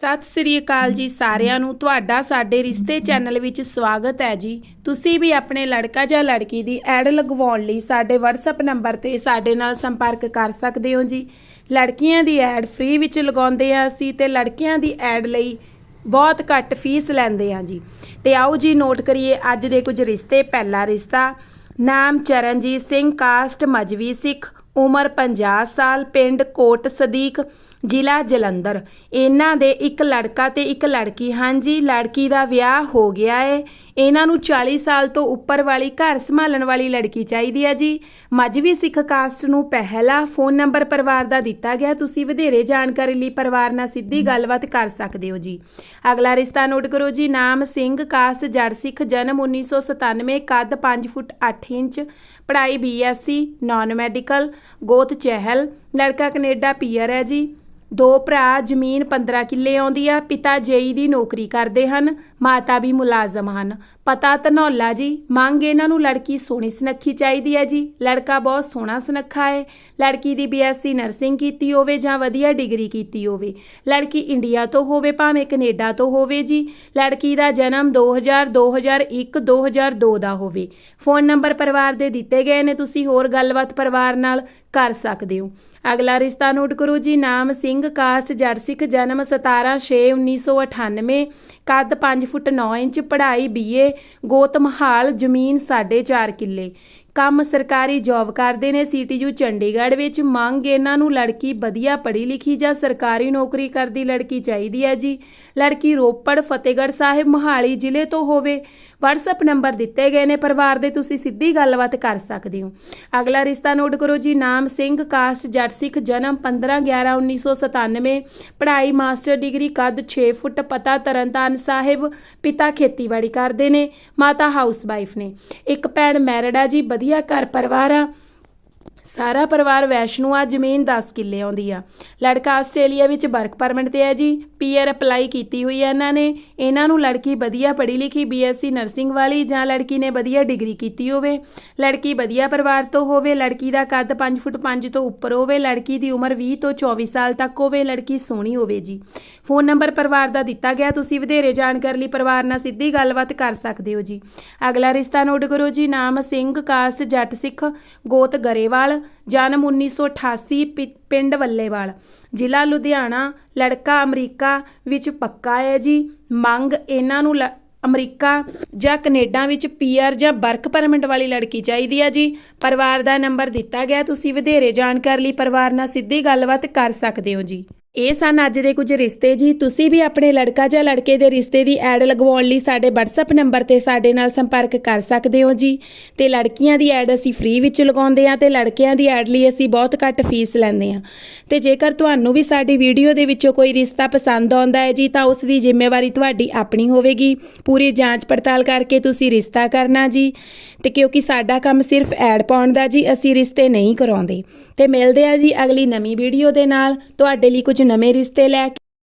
ਸਤਿ ਸ੍ਰੀ ਅਕਾਲ ਜੀ ਸਾਰਿਆਂ ਨੂੰ। ਤੁਹਾਡਾ ਸਾਡੇ ਰਿਸ਼ਤੇ ਚੈਨਲ ਵਿੱਚ ਸਵਾਗਤ ਹੈ ਜੀ। ਤੁਸੀਂ ਵੀ ਆਪਣੇ ਲੜਕਾ ਜਾਂ ਲੜਕੀ ਦੀ ਐਡ ਲਗਵਾਉਣ ਲਈ ਸਾਡੇ WhatsApp ਨੰਬਰ ਤੇ ਸਾਡੇ ਨਾਲ ਸੰਪਰਕ ਕਰ ਸਕਦੇ ਹੋ ਜੀ। ਲੜਕੀਆਂ ਦੀ ਐਡ ਫ੍ਰੀ ਵਿੱਚ ਲਗਾਉਂਦੇ ਆ ਅਸੀਂ ਤੇ ਲੜਕੀਆਂ ਦੀ ਐਡ ਲਈ ਬਹੁਤ ਘੱਟ ਫੀਸ ਲੈਂਦੇ ਆ ਜੀ। ਤੇ ਆਓ ਜੀ ਨੋਟ ਕਰੀਏ ਅੱਜ ਦੇ ਕੁਝ ਰਿਸ਼ਤੇ। ਪਹਿਲਾ ਰਿਸ਼ਤਾ, ਨਾਮ ਚਰਨਜੀਤ ਸਿੰਘ, ਕਾਸਟ ਮਜਵੀ ਸਿੱਖ। ਉਮਰ 50 ਸਾਲ, ਪਿੰਡ ਕੋਟ ਸਦੀਕ, ਜ਼ਿਲ੍ਹਾ ਜਲੰਧਰ। ਇਹਨਾਂ ਦੇ ਇੱਕ ਲੜਕਾ ਅਤੇ ਇੱਕ ਲੜਕੀ। ਹਨ ਜੀ ਲੜਕੀ ਦਾ ਵਿਆਹ ਹੋ ਗਿਆ ਹੈ ਇਹਨਾਂ ਨੂੰ 40 ਸਾਲ ਤੋਂ ਉੱਪਰ ਵਾਲੀ ਘਰ ਸੰਭਾਲਣ ਵਾਲੀ ਲੜਕੀ ਚਾਹੀਦੀ ਹੈ ਜੀ। ਮਜਵੀ ਸਿੱਖ ਕਾਸਟ ਨੂੰ ਪਹਿਲਾ ਫੋਨ ਨੰਬਰ ਪਰਿਵਾਰ ਦਾ ਦਿੱਤਾ ਗਿਆ। ਤੁਸੀਂ ਵਧੇਰੇ ਜਾਣਕਾਰੀ ਲਈ ਪਰਿਵਾਰ ਨਾਲ ਸਿੱਧੀ ਗੱਲਬਾਤ ਕਰ ਸਕਦੇ ਹੋ ਜੀ। ਅਗਲਾ ਰਿਸ਼ਤਾ ਨੋਟ ਕਰੋ ਜੀ। ਨਾਮ ਸਿੰਘ ਕਾਸਟ ਜੜ ਸਿੱਖ ਜਨਮ 1997 ਕੱਦ 5 ਫੁੱਟ 8 ਇੰਚ ਪੜ੍ਹਾਈ ਬੀਐਸਸੀ ਨਾਨ ਮੈਡੀਕਲ ਗੋਤ ਚਹਿਲ ਲੜਕਾ ਕੈਨੇਡਾ ਪੀਅਰ ਹੈ ਜੀ। ਦੋ ਭਰਾ ਜ਼ਮੀਨ 15 ਕਿੱਲੇ ਆਉਂਦੀ ਆ। ਪਿਤਾ ਜੇਈ ਦੀ ਨੌਕਰੀ ਕਰਦੇ ਹਨ ਮਾਤਾ ਵੀ ਮੁਲਾਜ਼ਮ ਹਨ। ਪਤਾ ਧਨੌਲਾ ਜੀ, ਮੰਗ ਇਹਨਾਂ ਨੂੰ ਲੜਕੀ ਸੋਹਣੀ ਸੁਨੱਖੀ ਚਾਹੀਦੀ ਹੈ ਜੀ। ਲੜਕਾ ਬਹੁਤ ਸੋਹਣਾ ਸੁਨੱਖਾ ਹੈ। ਲੜਕੀ ਦੀ ਬੀਐਸਸੀ ਨਰਸਿੰਗ ਕੀਤੀ ਹੋਵੇ ਜਾਂ ਵਧੀਆ ਡਿਗਰੀ ਕੀਤੀ ਹੋਵੇ। ਲੜਕੀ ਇੰਡੀਆ ਤੋਂ ਹੋਵੇ, ਭਾਵੇਂ ਕੈਨੇਡਾ ਤੋਂ ਹੋਵੇ ਜੀ। ਲੜਕੀ ਦਾ ਜਨਮ 2000 2001 2002 ਦਾ ਹੋਵੇ। ਫੋਨ ਨੰਬਰ ਪਰਿਵਾਰ ਦੇ ਦਿੱਤੇ ਗਏ ਨੇ, ਤੁਸੀਂ ਹੋਰ ਗੱਲਬਾਤ ਪਰਿਵਾਰ ਨਾਲ ਕਰ ਸਕਦੇ ਹੋ। ਅਗਲਾ ਰਿਸ਼ਤਾ ਨੋਟ ਕਰੋ ਜੀ, ਨਾਮ ਸਿੰਘ, ਕਾਸਟ, ਜੜ ਸਿੱਖ, ਜਨਮ 17 6 1998 ਕੱਦ 5 ਫੁੱਟ 9 ਇੰਚ, ਪੜ੍ਹਾਈ ਬੀਏ ਗੋਤਮਹਾਲ ਜ਼ਮੀਨ 4.5 ਕਿੱਲੇ। ਕੰਮ ਸਰਕਾਰੀ ਜੌਬ ਕਰਦੇ ਨੇ ਸੀਟੀਯੂ ਚੰਡੀਗੜ੍ਹ ਵਿੱਚ। ਮੰਗ ਇਹਨਾਂ ਨੂੰ ਲੜਕੀ ਵਧੀਆ ਪੜ੍ਹੀ ਲਿਖੀ ਜਾਂ ਸਰਕਾਰੀ ਨੌਕਰੀ ਕਰਦੀ ਲੜਕੀ ਚਾਹੀਦੀ ਹੈ ਜੀ। ਲੜਕੀ ਰੋਪੜ, ਫਤਿਹਗੜ੍ਹ ਸਾਹਿਬ, ਮੋਹਾਲੀ ਜ਼ਿਲ੍ਹੇ ਤੋਂ ਹੋਵੇ। WhatsApp ਨੰਬਰ ਦਿੱਤੇ ਗਏ ਨੇ, ਪਰਿਵਾਰ ਦੇ ਤੁਸੀਂ ਸਿੱਧੀ ਗੱਲਬਾਤ ਕਰ ਸਕਦੇ ਹੋ। ਅਗਲਾ ਰਿਸ਼ਤਾ ਨੋਟ ਕਰੋ ਜੀ, ਨਾਮ ਸਿੰਘ, ਕਾਸਟ, ਜੱਟ ਸਿੱਖ, ਜਨਮ 15 11 1997 ਪੜ੍ਹਾਈ ਮਾਸਟਰ ਡਿਗਰੀ ਕੱਦ 6 ਫੁੱਟ, ਪਤਾ ਤਰਨਤਾਰਨ ਸਾਹਿਬ, ਪਿਤਾ ਖੇਤੀਬਾੜੀ ਕਰਦੇ ਨੇ, ਮਾਤਾ ਹਾਊਸ ਵਾਈਫ ਨੇ। ਇੱਕ ਭੈਣ ਮੈਰਿਡ ਆ ਜੀ, ਵਧੀਆ ਘਰ ਪਰਿਵਾਰ ਆ ਸਾਰਾ ਪਰਿਵਾਰ ਵੈਸ਼ਨੂ ਆ, ਜ਼ਮੀਨ 10 ਕਿੱਲੇ ਆਉਂਦੀ ਆ। ਲੜਕਾ ਆਸਟ੍ਰੇਲੀਆ ਵਿੱਚ ਵਰਕ ਪਰਮਿਟ ਤੇ ਹੈ ਜੀ। ਪੀਆਰ ਅਪਲਾਈ ਕੀਤੀ ਹੋਈ ਹੈ ਇਹਨਾਂ ਨੇ। ਇਹਨਾਂ ਨੂੰ ਲੜਕੀ ਵਧੀਆ ਪੜ੍ਹੀ ਲਿਖੀ ਬੀਐਸਸੀ ਨਰਸਿੰਗ ਵਾਲੀ ਜਾਂ ਲੜਕੀ ਨੇ ਵਧੀਆ ਡਿਗਰੀ ਕੀਤੀ ਹੋਵੇ। ਲੜਕੀ ਵਧੀਆ ਪਰਿਵਾਰ ਤੋਂ ਹੋਵੇ, ਲੜਕੀ ਦਾ ਕੱਦ 5 ਫੁੱਟ 5 ਤੋਂ ਉੱਪਰ ਹੋਵੇ, ਲੜਕੀ ਦੀ ਉਮਰ 20 ਤੋਂ 24 ਸਾਲ ਤੱਕ ਹੋਵੇ, ਲੜਕੀ ਸੋਹਣੀ ਹੋਵੇ ਜੀ। ਫੋਨ ਨੰਬਰ ਪਰਿਵਾਰ ਦਾ ਦਿੱਤਾ ਗਿਆ। ਤੁਸੀਂ ਵਧੇਰੇ ਜਾਣਕਾਰੀ ਲਈ ਪਰਿਵਾਰ ਨਾਲ ਸਿੱਧੀ ਗੱਲਬਾਤ ਕਰ ਸਕਦੇ ਹੋ ਜੀ। ਅਗਲਾ ਰਿਸ਼ਤਾ ਨੋਟ ਕਰੋ ਜੀ। ਨਾਮ ਸਿੰਘ ਕਾਸ ਜੱਟ ਸਿੱਖ ਗੋਤ ਗਰੇਵਾਲ। ਜਨਮ 1988 ਪਿ- ਪਿੰਡ ਵੱਲੇਵਾਲ। ਜ਼ਿਲ੍ਹਾ ਲੁਧਿਆਣਾ, ਲੜਕਾ ਅਮਰੀਕਾ ਵਿੱਚ ਪੱਕਾ ਹੈ ਜੀ। ਮੰਗ ਇਹਨਾਂ ਨੂੰ ਲ- ਅਮਰੀਕਾ ਜਾਂ ਕੈਨੇਡਾ ਵਿੱਚ ਪੀਆਰ ਜਾਂ ਵਰਕ ਪਰਮਿਟ ਵਾਲੀ ਲੜਕੀ ਚਾਹੀਦੀ ਹੈ ਜੀ। ਪਰਿਵਾਰ ਦਾ ਨੰਬਰ ਦਿੱਤਾ ਗਿਆ, ਤੁਸੀਂ ਵਧੇਰੇ ਜਾਣਕਾਰੀ ਲਈ ਪਰਿਵਾਰ ਨਾਲ ਸਿੱਧੀ ਗੱਲਬਾਤ ਕਰ ਸਕਦੇ ਹੋ ਜੀ। ਇਹ ਸਨ ਅੱਜ ਦੇ ਕੁਝ ਰਿਸ਼ਤੇ ਜੀ। ਤੁਸੀਂ ਵੀ ਆਪਣੇ ਲੜਕਾ ਜਾਂ ਲੜਕੇ ਦੇ ਰਿਸ਼ਤੇ ਦੀ ਐਡ ਲਗਵਾਉਣ ਲਈ ਸਾਡੇ WhatsApp ਨੰਬਰ ਤੇ ਸਾਡੇ ਨਾਲ ਸੰਪਰਕ ਕਰ ਸਕਦੇ ਹੋ ਜੀ। ਤੇ ਲੜਕੀਆਂ ਦੀ ਐਡ ਅਸੀਂ ਫ੍ਰੀ ਵਿੱਚ ਲਗਾਉਂਦੇ ਹਾਂ ਤੇ ਲੜਕਿਆਂ ਦੀ ਐਡ ਲਈ ਅਸੀਂ ਬਹੁਤ ਘੱਟ ਫੀਸ ਲੈਂਦੇ ਹਾਂ। ਤੇ ਜੇਕਰ ਤੁਹਾਨੂੰ ਵੀ ਸਾਡੀ ਵੀਡੀਓ ਦੇ ਵਿੱਚੋਂ ਕੋਈ ਰਿਸ਼ਤਾ ਪਸੰਦ ਆਉਂਦਾ ਹੈ ਜੀ, ਤਾਂ ਉਸ ਦੀ ਜ਼ਿੰਮੇਵਾਰੀ ਤੁਹਾਡੀ ਆਪਣੀ ਹੋਵੇਗੀ। ਪੂਰੀ ਜਾਂਚ ਪੜਤਾਲ ਕਰਕੇ ਤੁਸੀਂ ਰਿਸ਼ਤਾ ਕਰਨਾ ਜੀ। ਤੇ ਕਿਉਂਕਿ ਸਾਡਾ ਕੰਮ ਸਿਰਫ ਐਡ ਪਾਉਣ ਦਾ ਜੀ, ਅਸੀਂ ਰਿਸ਼ਤੇ ਨਹੀਂ ਕਰਾਉਂਦੇ। ਤੇ ਮਿਲਦੇ ਆ ਜੀ ਅਗਲੀ ਨਵੀਂ ਵੀਡੀਓ ਦੇ ਨਾਲ। ਤੁਹਾਡੇ ਲਈ ਕੁਝ ਨਵੇਂ ਰਿਸ਼ਤੇ ਲੈ ਕੇ